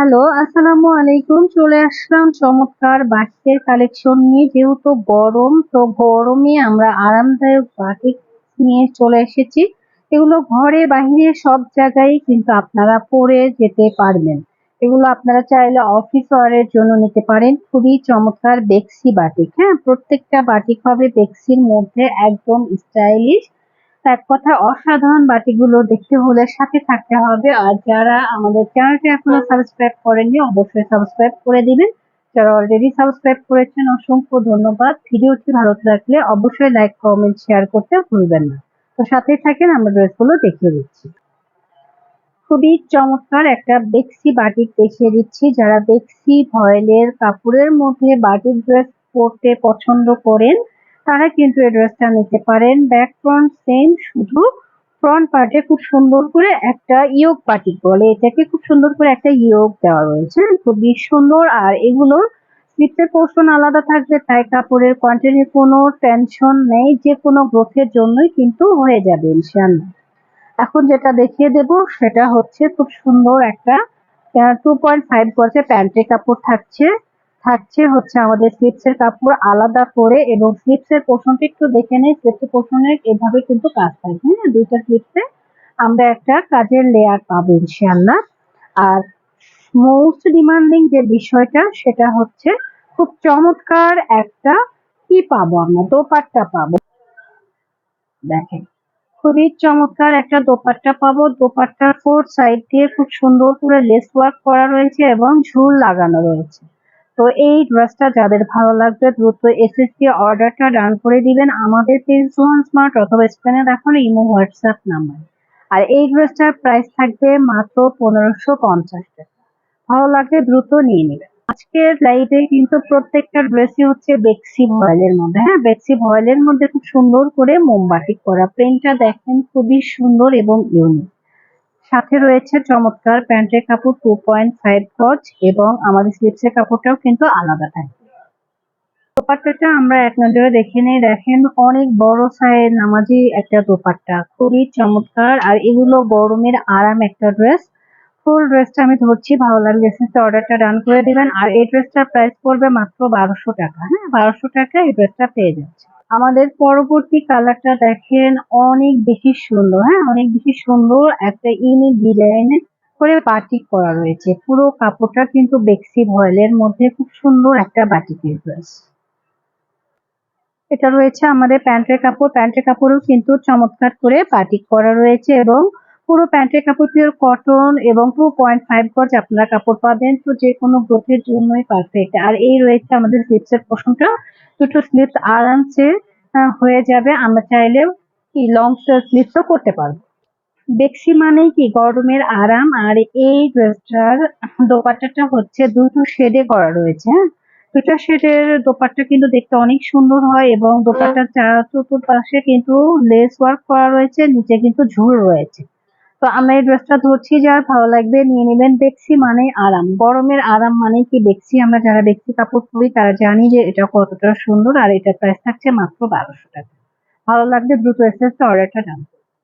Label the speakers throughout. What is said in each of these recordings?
Speaker 1: Hello, আসসালামু আলাইকুম। চলে আসলাম চমৎকার বাটিকের কালেকশন নিয়ে। যেহেতু গরম, তো গরমে আমরা আরামদায়ক বাটিক নিয়ে চলে এসেছি। এগুলো ঘরে, বাহিরে সব জায়গায় কিন্তু আপনারা পরে যেতে পারবেন। এগুলো আপনারা চাইলে অফিস ওয়ারের জন্য নিতে পারেন। খুবই চমৎকার বেক্সি বাটিক। হ্যাঁ প্রত্যেকটা বাটিক হবে বেক্সির মধ্যে, একদম স্টাইলিশ। এক কথা, অসাধারণ বাটিগুলো দেখতে হলে সাথে থাকতে হবে। আর যারা আমাদের চ্যানেলটি এখনও সাবস্ক্রাইব করেননি, অবশ্যই সাবস্ক্রাইব করে দিবেন। যারা অলরেডি সাবস্ক্রাইব করেছেন, অসংখ্য ধন্যবাদ। ভিডিওটি ভালো লাগলে অবশ্যই লাইক কমেন্ট শেয়ার করতে ভুলবেন না। তো সাথে থাকেন, আমরা ড্রেসগুলো দেখিয়ে দিচ্ছি। খুবই চমৎকার একটা বেক্সি বাটিক দেখিয়ে দিচ্ছি। যারা বেক্সি, ভয়েলের কাপড়ের মধ্যে বাটিক ড্রেস পরতে পছন্দ করেন তারা কিন্তু এই ড্রেসটা নিতে পারেন। ব্যাক ফ্রন্ট সেম শুধু ফ্রন্ট পার্টে খুব সুন্দর করে একটা ইয়োগ পার্টি বলে। এটাকে খুব সুন্দর করে একটা ইয়োগ দেওয়া রয়েছে। খুবই সুন্দর। আর এগুলো স্লিপসের পোর্শন আলাদা থাকবে, তাই কাপড়ের কোয়ান্টিটির কোনো টেনশন নেই। যে কোনো গ্রোথের জন্যই কিন্তু হয়ে যাবে ইনশাল্লাহ এখন যেটা দেখিয়ে দেব, সেটা হচ্ছে খুব সুন্দর একটা টু পয়েন্ট ফাইভ গজে প্যান্টের কাপড় থাকছে। থাকছে হচ্ছে আমাদের স্লিপসের কাপড় আলাদা করে এবং স্লিপসের পোষণটা একটু দেখে নেই স্লিপসের পোষণের এভাবে কিন্তু কাজ থাকবে হ্যাঁ দুইটা স্লিপসে আমরা একটা কাজের লেয়ার পাবো ইনশাল্লাহ আর মোস্ট ডিমান্ডিং যে বিষয়টা, সেটা হচ্ছে খুব চমৎকার একটা কি পাবো আমরা? দোপাট্টা পাবো। দেখেন, খুবই চমৎকার একটা দোপাট্টা পাবো। দোপাট্টার ফোর সাইড দিয়ে খুব সুন্দর করে লেস ওয়ার্ক করা রয়েছে এবং ঝুল লাগানো রয়েছে। তো এই ড্রেসটা যাদের ভালো লাগবে, দ্রুত এসএসসি অর্ডারটা ডান করে দিবেন। আমাদের ওয়ান স্মার্ট অথবা স্ক্রিনে দেখানো ইমো হোয়াটসঅ্যাপ নাম্বার। আর এই ড্রেসটার প্রাইস থাকবে মাত্র পনেরোশো পঞ্চাশ টাকা। ভালো লাগলে দ্রুত নিয়ে নেবেন। আজকের লাইভে কিন্তু প্রত্যেকটা ড্রেসই হচ্ছে বেক্সি ভয়েলের মধ্যে। হ্যাঁ বেক্সি ভয়েলের মধ্যে খুব সুন্দর করে মোমবাতি করা। প্রিন্টটা দেখেন খুবই সুন্দর এবং ইউনিক সাথে রয়েছে চমৎকার প্যান্টের কাপড় টু পয়েন্ট ফাইভ গজ এবং আমাদের স্লিপসের কাপড়টাও কিন্তু আলাদা থাকে দোপাট্টাটা আমরা এক নজরে দেখে নিই। দেখেন, অনেক বড় সাইজ নামাজি একটা দোপাট্টা। খুবই চমৎকার। আর এগুলো গরমের আরাম একটা ড্রেস ফুল ড্রেসটা আমি ধরছি। ভালো লাগলে এসেছে অর্ডারটা ডান করে দিবেন। আর এই ড্রেসটার প্রাইস পড়বে মাত্র বারোশো টাকা। হ্যাঁ বারোশো টাকা এই ড্রেসটা পেয়ে যাচ্ছে আমাদের পরবর্তী কালারটা দেখেন অনেক বেশি সুন্দর হ্যাঁ? অনেক বেশি সুন্দর একটা ইউনিক ডিজাইন করে বাটিক করা রয়েছে। পুরো কাপড়টা কিন্তু বেক্সি ভয়েলের মধ্যে খুব সুন্দর একটা বাটিকের ড্রেস এটা রয়েছে আমাদের প্যান্টের কাপড়। প্যান্টের কাপড়ও কিন্তু চমৎকার করে বাটিক করা রয়েছে এবং পুরো প্যান্টের কাপড় পিওর কটন এবং টু পয়েন্ট ফাইভ গজ আপনারা কাপড় পাবেন। তো যে কোনো গ্রোথের জন্যই পারফেক্ট আর এই রয়েছে আমাদের স্লিপসের পোষণটা দুটো স্লিপস আরামসে হয়ে যাবে। আমরা চাইলেও কি লং স্লিপসও করতে পারব। বেক্সি মানেই কি গরমের আরাম। আর এই ড্রেসটার দোপাট্টাটা হচ্ছে দুটো শেডে করা রয়েছে হ্যাঁ? দুটা শেডের দোপাট্টা কিন্তু দেখতে অনেক সুন্দর হয় এবং দোপাট্টার চার চতুর্পাশে কিন্তু লেস ওয়ার্ক করা রয়েছে, নিচে কিন্তু ঝুল রয়েছে। তো আমরা এই ড্রেসটা ধরছি, যার ভালো লাগবে নিয়ে নেবেন বেক্সি মানে আরাম। গরমের আরাম মানে কি বেক্সি আমরা যারা বেক্সি কাপড় পরি, তারা জানি যে এটা কতটা সুন্দর আর এটার প্রাইস থাকছে মাত্র বারোশো টাকা। ভালো লাগলে দ্রুত এসে অর্ডারটা ডান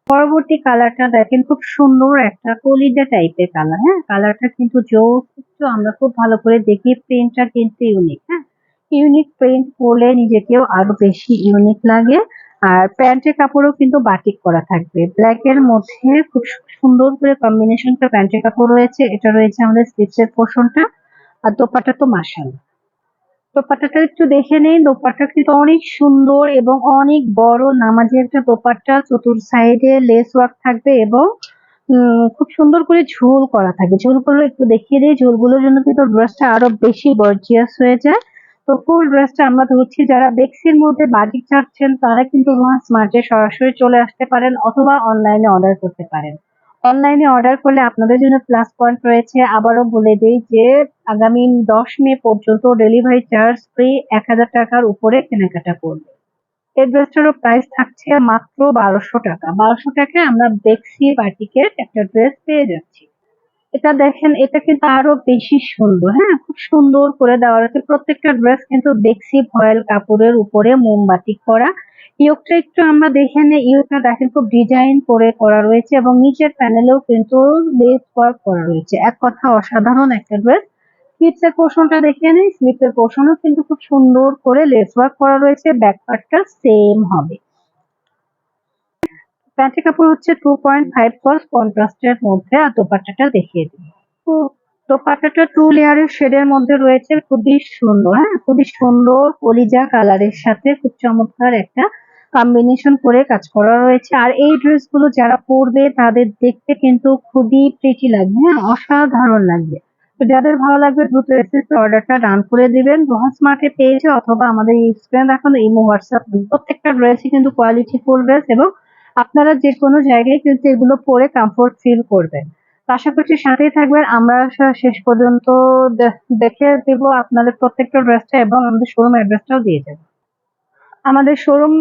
Speaker 1: পরবর্তী কালারটা দেখেন, খুব সুন্দর একটা কলিজা টাইপের কালার হ্যাঁ? কালারটা কিন্তু জোস আমরা খুব ভালো করে দেখি প্রিন্টটা কিন্তু ইউনিক হ্যাঁ? ইউনিক প্রিন্ট করলে নিজেকেও আরও বেশি ইউনিক লাগে। আর প্যান্টের কাপড়ও কিন্তু বাটিক করা থাকবে। ব্ল্যাক এর মধ্যে খুব সুন্দর করে কম্বিনেশন কম্বিনেশনটা প্যান্টের কাপড় রয়েছে। এটা রয়েছে আমাদের স্লিপসের পোর্শনটা আর দোপাটা তো মাসাল দোপাট্টাটা একটু দেখে নেই। দোপাট্টা কিন্তু অনেক সুন্দর এবং অনেক বড় নামাজের একটা দোপাট্টা। চতুর সাইডে লেস ওয়ার্ক থাকবে এবং খুব সুন্দর করে ঝোল করা থাকবে। ঝোলগুলো একটু দেখিয়ে দিই। ঝোলগুলোর জন্য কিন্তু ড্রেসটা আরও বেশি গর্জিয়াস হয়ে যায়। তো ফুল ড্রেসটা আমরা ধরছি যারা বেক্সির মধ্যে বাজিক চাচ্ছেন তারা কিন্তু স্মার্টে সরাসরি চলে আসতে পারেন অথবা অনলাইনে অর্ডার করতে পারেন। অনলাইনে অর্ডার করলে আপনাদের জন্য প্লাস পয়েন্ট রয়েছে। আবারও বলে দিই যে, আগামী দশ মে পর্যন্ত ডেলিভারি চার্জ ফ্রি এক হাজার টাকার উপরে কেনাকাটা করবে। এই ড্রেসটারও প্রাইস থাকছে মাত্র বারোশো টাকা। বারোশো টাকায় আমরা বেক্সি বাটিকের একটা ড্রেস পেয়ে যাচ্ছি। এটা দেখেন, এটা কিন্তু আরও বেশি সুন্দর হ্যাঁ? খুব সুন্দর করে দেওয়া রয়েছে। প্রত্যেকটা ড্রেস কিন্তু বেক্সি ভয়েল কাপড়ের উপরে মোমবাতি করা। ইয়োগটা একটু আমরা দেখে নেই। ইয়োগটা দেখেন, খুব ডিজাইন করে করা রয়েছে এবং নিচের প্যানেলেও কিন্তু লেস ওয়ার্ক করা রয়েছে। এক কথা অসাধারণ একটা ড্রেস স্লিপস এর পোর্শনটা দেখে নিই স্লিপস এর পোর্শনও কিন্তু খুব সুন্দর করে লেস ওয়ার্ক করা রয়েছে। ব্যাক পার্টটা সেম হবে। প্যান্টের কাপড় হচ্ছে টু পয়েন্ট ফাইভ গজ কন্ট্রাস্টের মধ্যে আর দোপাট্টাটা দেখিয়ে দিই। তো দোপাট্টাটা টু লেয়ারের শেডের মধ্যে রয়েছে, খুবই সুন্দর হ্যাঁ? খুবই সুন্দর কলিজা কালারের সাথে খুব চমৎকার একটা কম্বিনেশন করে কাজ করা রয়েছে। আর এই ড্রেসগুলো যারা পরবে তাদের দেখতে কিন্তু খুবই প্রিটি লাগবে হ্যাঁ? অসাধারণ লাগবে। তো যাদের ভালো লাগবে দ্রুত এসএস অর্ডারটা ডান করে দিবেন। রোহান স্মার্টে পেয়েছে অথবা আমাদের স্ক্রিনে দেখানো ইমো হোয়াটসঅ্যাপ প্রত্যেকটা ড্রেসই কিন্তু কোয়ালিটি ফুল ড্রেস এবং আপনারা যে কোনো জায়গায় কিন্তু এগুলো পরে কমফোর্ট ফিল করবেন। তো আশা করছি সাথেই থাকবেন। আমরা শেষ পর্যন্ত দেখে দেব আপনাদের প্রত্যেকটা ড্রেসটা এবং আমাদের শোরুম অ্যাড্রেসটাও দিয়ে দেবো। আমাদের শোরুম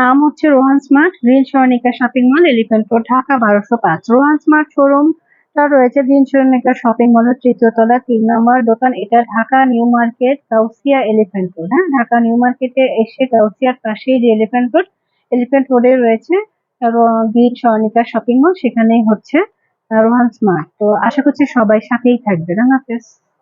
Speaker 1: নাম হচ্ছে Rohan smart green Swarnika shopping mall Elephant Road Dhaka, বারোশো পাঁচ। রোহান স্মার্ট শোরুমটা রয়েছে গ্রিন স্বর্ণিকা শপিং মলের তৃতীয় তলা, তিন নম্বর দোকান। এটা ঢাকা নিউ মার্কেট কাউসিয়া এলিফেন্ট রোড হ্যাঁ ঢাকা নিউ মার্কেটে এসে কাউসিয়ার পাশেই যে এলিফেন্ট রোড এলিফ্যান্ট রোডে রয়েছে গ্রিন স্বর্ণিকা শপিং মল সেখানেই হচ্ছে রোহান স্মার্ট তো আশা করছি সবাই সাথেই থাকবে। আল্লাহ হাফেজ।